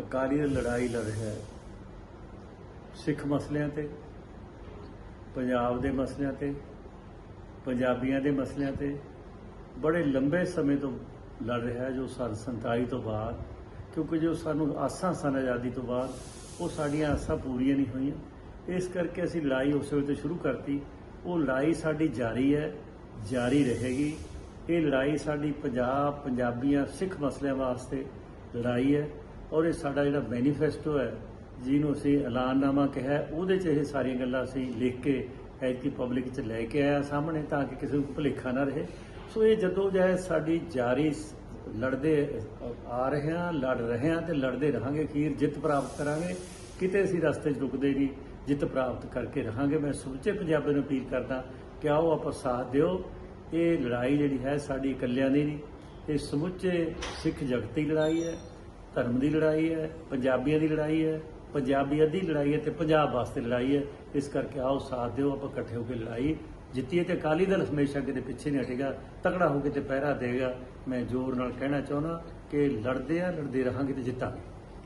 ਅਕਾਲੀ ਦਲ ਲੜਾਈ ਲੜ ਰਿਹਾ ਹੈ। ਸਿੱਖ ਮਸਲਿਆਂ ਤੇ, ਪੰਜਾਬ ਦੇ ਮਸਲਿਆਂ ਤੇ, ਪੰਜਾਬੀਆਂ ਦੇ ਮਸਲਿਆਂ ਤੇ ਬੜੇ ਲੰਬੇ ਸਮੇਂ ਤੋਂ ਲੜ ਰਿਹਾ ਜੋ ਸਨ 47 ਤੋਂ ਬਾਅਦ, ਕਿਉਂਕਿ ਜੋ ਸਾਨੂੰ ਆਸਾਂ ਸਨ ਆਜ਼ਾਦੀ ਤੋਂ ਬਾਅਦ, ਉਹ ਸਾਡੀਆਂ ਆਸਾਂ ਪੂਰੀਆਂ ਨਹੀਂ ਹੋਈਆਂ। ਇਸ ਕਰਕੇ ਅਸੀਂ ਲੜਾਈ ਉਸ ਵੇਲੇ ਤੋਂ ਸ਼ੁਰੂ ਕਰਤੀ। ਉਹ ਲੜਾਈ ਸਾਡੀ ਜਾਰੀ ਹੈ, ਜਾਰੀ ਰਹੇਗੀ। ਇਹ ਲੜਾਈ ਸਾਡੀ ਪੰਜਾਬ, ਪੰਜਾਬੀਆਂ, ਸਿੱਖ ਮਸਲਿਆਂ ਵਾਸਤੇ ਲੜਾਈ ਹੈ। ਔਰ ਇਹ ਸਾਡਾ ਜਿਹੜਾ ਮੈਨੀਫੈਸਟੋ ਹੈ, ਜਿਹਨੂੰ ਅਸੀਂ ਐਲਾਨਨਾਮਾ ਕਿਹਾ, ਉਹਦੇ 'ਚ ਇਹ ਸਾਰੀਆਂ ਗੱਲਾਂ ਅਸੀਂ ਲਿਖ ਕੇ ਐਤਕੀ ਪਬਲਿਕ 'ਚ ਲੈ ਕੇ ਆਇਆ ਸਾਹਮਣੇ ਤਾਂ ਕਿ ਕਿਸੇ ਨੂੰ ਭੁਲੇਖਾ ਨਾ ਰਹੇ। ਸੋ ਇਹ ਜਦੋਂ ਜੈ ਸਾਡੀ ਜਾਰੀ ਲੜਦੇ ਆ ਰਹੇ ਹਾਂ, ਲੜ ਰਹੇ ਹਾਂ ਤੇ ਲੜਦੇ ਰਹਾਂਗੇ, ਅਖੀਰ ਜਿੱਤ ਪ੍ਰਾਪਤ ਕਰਾਂਗੇ, ਕਿਤੇ ਅਸੀਂ ਰਸਤੇ 'ਚ ਰੁਕਦੇ ਨਹੀਂ, ਜਿੱਤ ਪ੍ਰਾਪਤ ਕਰਕੇ ਰਹਾਂਗੇ। ਮੈਂ ਸਮੁੱਚੇ ਪੰਜਾਬੀ ਨੂੰ ਅਪੀਲ ਕਰਦਾ ਕਿ ਆਓ ਆਪਾਂ ਸਾਥ ਦਿਓ। ਇਹ ਲੜਾਈ ਜਿਹੜੀ ਹੈ ਸਾਡੀ ਇਕੱਲਿਆਂ ਦੀ ਨਹੀਂ, ਇਹ ਸਮੁੱਚੇ ਸਿੱਖ ਜਗਤ ਦੀ ਲੜਾਈ ਹੈ। ਧਰਮ ਦੀ ਲੜਾਈ ਹੈ, ਪੰਜਾਬੀਆਂ ਦੀ ਲੜਾਈ ਹੈ ਪੰਜਾਬੀਅਤ ਦੀ ਲੜਾਈ ਹੈ ਤੇ ਪੰਜਾਬ ਵਾਸਤੇ ਲੜਾਈ ਹੈ। ਇਸ ਕਰਕੇ ਆਓ, ਸਾਥ ਦਿਓ, ਆਪਾਂ ਇਕੱਠੇ ਹੋ ਕੇ ਲੜਾਈ ਜਿੱਤੀਏ ਤੇ ਅਕਾਲੀ ਦਲ ਹਮੇਸ਼ਾ ਕਿਤੇ ਪਿੱਛੇ ਨਹੀਂ ਹਟੇਗਾ, ਤਕੜਾ ਹੋ ਕੇ ਤੇ ਪਹਿਰਾ ਦੇਗਾ ਮੈਂ ਜ਼ੋਰ ਨਾਲ ਕਹਿਣਾ ਚਾਹੁੰਦਾ ਕਿ ਲੜਦੇ ਆ, ਲੜਦੇ ਰਹਾਂਗੇ ਤੇ ਜਿੱਤਾਂਗੇ।